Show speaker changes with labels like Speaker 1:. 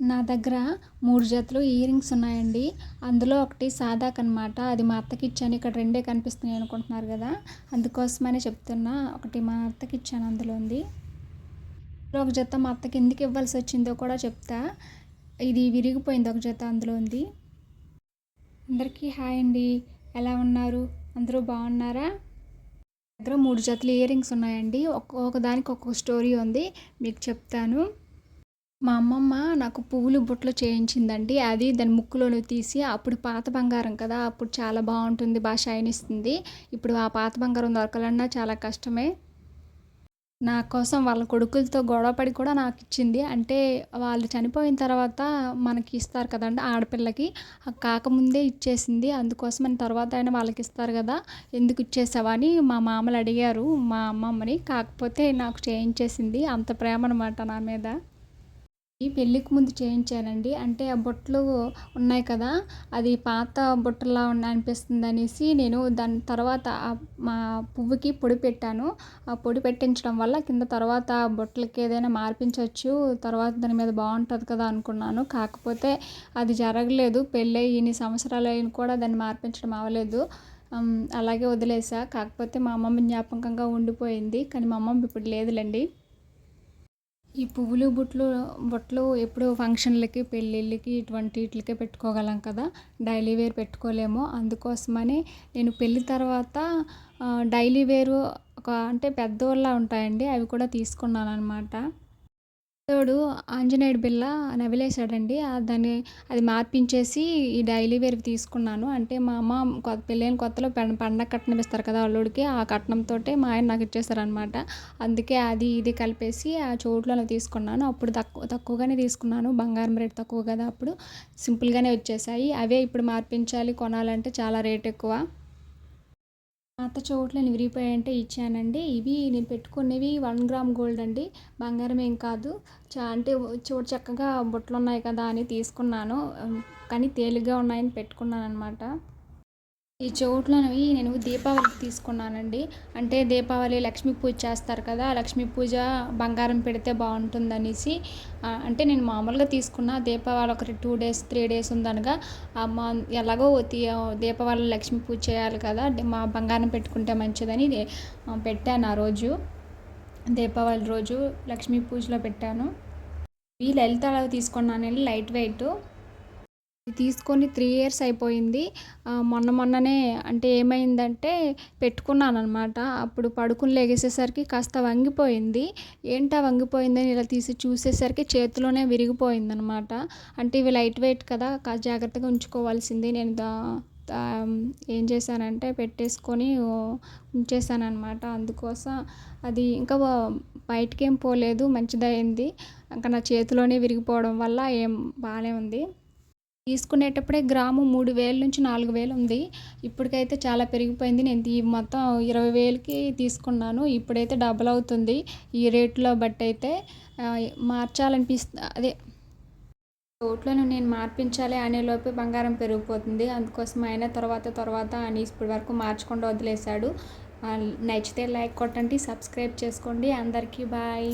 Speaker 1: నా దగ్గర మూడు జతలు ఇయర్ రింగ్స్ ఉన్నాయండి. అందులో ఒకటి సాదాక్ అనమాట అది మా అత్తకి ఇచ్చాను. ఇక్కడ రెండే కనిపిస్తున్నాయి అనుకుంటున్నారు కదా. అందుకోసమనే చెప్తున్నా. ఒకటి మా అత్తకి ఇచ్చాను అందులో ఉంది. ఒక జత మా అత్తకి ఎందుకు ఇవ్వాల్సి వచ్చిందో కూడా చెప్తా. ఇది విరిగిపోయింది ఒక జత అందులో ఉంది. అందరికీ హాయ్ అండి. ఎలా ఉన్నారు? అందరూ బాగున్నారా? దగ్గర మూడు జతలు ఇయర్ రింగ్స్ ఉన్నాయండి. ఒక్కొక్క దానికి ఒక్కొక్క స్టోరీ ఉంది. మీకు చెప్తాను. మా అమ్మమ్మ నాకు పువ్వులు బుట్టలు చేయించిందండి. అది దాని ముక్కులోను తీసి అప్పుడు పాత బంగారం కదా అప్పుడు చాలా బాగుంటుంది బాగా షైన్ ఇస్తుంది ఇప్పుడు ఆ పాత బంగారం దొరకాలన్నా చాలా కష్టమే. నా కోసం వాళ్ళ కొడుకులతో గొడవపడి కూడా నాకు ఇచ్చింది. అంటే వాళ్ళు చనిపోయిన తర్వాత మనకి ఇస్తారు కదండి ఆడపిల్లకి. కాకముందే ఇచ్చేసింది. అందుకోసం తర్వాత అయినా వాళ్ళకి ఇస్తారు కదా ఎందుకు ఇచ్చేసావా అని మా మామలు అడిగారు మా అమ్మమ్మని. కాకపోతే నాకు చేయించేసింది అంత ప్రేమ అనమాట నా మీద. ఈ పెళ్ళికి ముందు చేయించానండి. అంటే ఆ బుట్టలు ఉన్నాయి కదా అది పాత బొట్టలా ఉన్న అనిపిస్తుంది అనేసి నేను దాని తర్వాత మా పువ్వుకి పొడి పెట్టాను. ఆ పొడి పెట్టించడం వల్ల కింద తర్వాత బుట్టలకి ఏదైనా మార్పించవచ్చు తర్వాత దాని మీద బాగుంటుంది కదా అనుకున్నాను. కాకపోతే అది జరగలేదు. పెళ్ళి ఇన్ని సంవత్సరాలు అయిన కూడా దాన్ని మార్పించడం అవ్వలేదు. అలాగే వదిలేసా. కాకపోతే మా అమ్మమ్మ జ్ఞాపకంగా ఉండిపోయింది. కానీ మా అమ్మమ్మ ఇప్పుడు లేదులేండి. ఈ పువ్వులు బుట్లు బుట్టలు ఎప్పుడు ఫంక్షన్లకి పెళ్ళిళ్ళకి ఇటువంటి వీటికే పెట్టుకోగలం కదా. డైలీ వేర్ పెట్టుకోలేము. అందుకోసమని నేను పెళ్ళి తర్వాత డైలీ వేరు ఒక అంటే పెద్దోళ్ళ ఉంటాయండి అవి కూడా తీసుకున్నాను అనమాట తోడు ఆంజనేయుడు బిళ్ళ నవిలేశాడండి. దాన్ని అది మార్పించేసి ఈ డైలీ వేరు తీసుకున్నాను. అంటే మా అమ్మ పెళ్ళైన కొత్తలో పండగ కట్నం ఇస్తారు కదా అల్లుడికి ఆ కట్నంతో మా ఆయన నాకు ఇచ్చేసారనమాట అందుకే అది ఇది కలిపేసి ఆ చోట్లలో తీసుకున్నాను. అప్పుడు తక్కువ తక్కువగానే తీసుకున్నాను. బంగారం రేట్ తక్కువ కదా అప్పుడు. సింపుల్గానే వచ్చేసాయి. అవే ఇప్పుడు మార్పించాలి కొనాలంటే చాలా రేట్ ఎక్కువ పాత చోట్లని విరిగిపోయాయంటే ఇచ్చానండి. ఇవి నేను పెట్టుకునేవి వన్ గ్రామ్ గోల్డ్ అండి. బంగారం ఏం కాదు. చా అంటే చూడు చక్కగా బుట్టలు ఉన్నాయి కదా అని తీసుకున్నాను. కానీ తేలిగ్గా ఉన్నాయని పెట్టుకున్నాను అనమాట ఈ చెవుట్లోనవి నేను దీపావళికి తీసుకున్నానండి. అంటే దీపావళి లక్ష్మీ పూజ చేస్తారు కదా లక్ష్మీ పూజ బంగారం పెడితే బాగుంటుందనేసి అంటే నేను మామూలుగా తీసుకున్న దీపావళి ఒకటి టూ డేస్ త్రీ డేస్ ఉందనగా మా ఎలాగో దీపావళి లక్ష్మీ పూజ చేయాలి కదా మా బంగారం పెట్టుకుంటే మంచిదని పెట్టాను ఆ రోజు. దీపావళి రోజు లక్ష్మీ పూజలో పెట్టాను. ఈ లలిత తీసుకున్నాను లైట్ వెయిట్. తీసుకొని త్రీ ఇయర్స్ అయిపోయింది. మొన్న మొన్ననే అంటే ఏమైందంటే పెట్టుకున్నాను అనమాట అప్పుడు పడుకుని లేగేసేసరికి కాస్త వంగిపోయింది. ఏంటా వంగిపోయిందని ఇలా తీసి చూసేసరికి చేతిలోనే విరిగిపోయింది అనమాట అంటే ఇవి లైట్ వెయిట్ కదా కాస్త జాగ్రత్తగా ఉంచుకోవాల్సింది. నేను ఏం చేశానంటే పెట్టేసుకొని ఉంచేసాను అనమాట అందుకోసం అది ఇంకా బయటికి ఏం పోలేదు మంచిదైంది ఇంకా నా చేతిలోనే విరిగిపోవడం వల్ల ఏం బాగానే ఉంది. తీసుకునేటప్పుడే గ్రాము మూడు వేల నుంచి నాలుగు వేలు ఉంది. ఇప్పటికైతే చాలా పెరిగిపోయింది. నేను ఈ మొత్తం ఇరవై వేలకి తీసుకున్నాను. ఇప్పుడైతే డబల్ అవుతుంది. ఈ రేట్లో బట్టి అయితే మార్చాలనిపిస్తుంది అదే ఓట్లను నేను మార్పించాలి అనే లోపే బంగారం పెరిగిపోతుంది. అందుకోసం ఆయన తర్వాత తర్వాత అని ఇప్పటి వరకు మార్చకుండా వదిలేశాడు. నచ్చితే లైక్ కొట్టండి సబ్స్క్రైబ్ చేసుకోండి. అందరికీ బాయ్.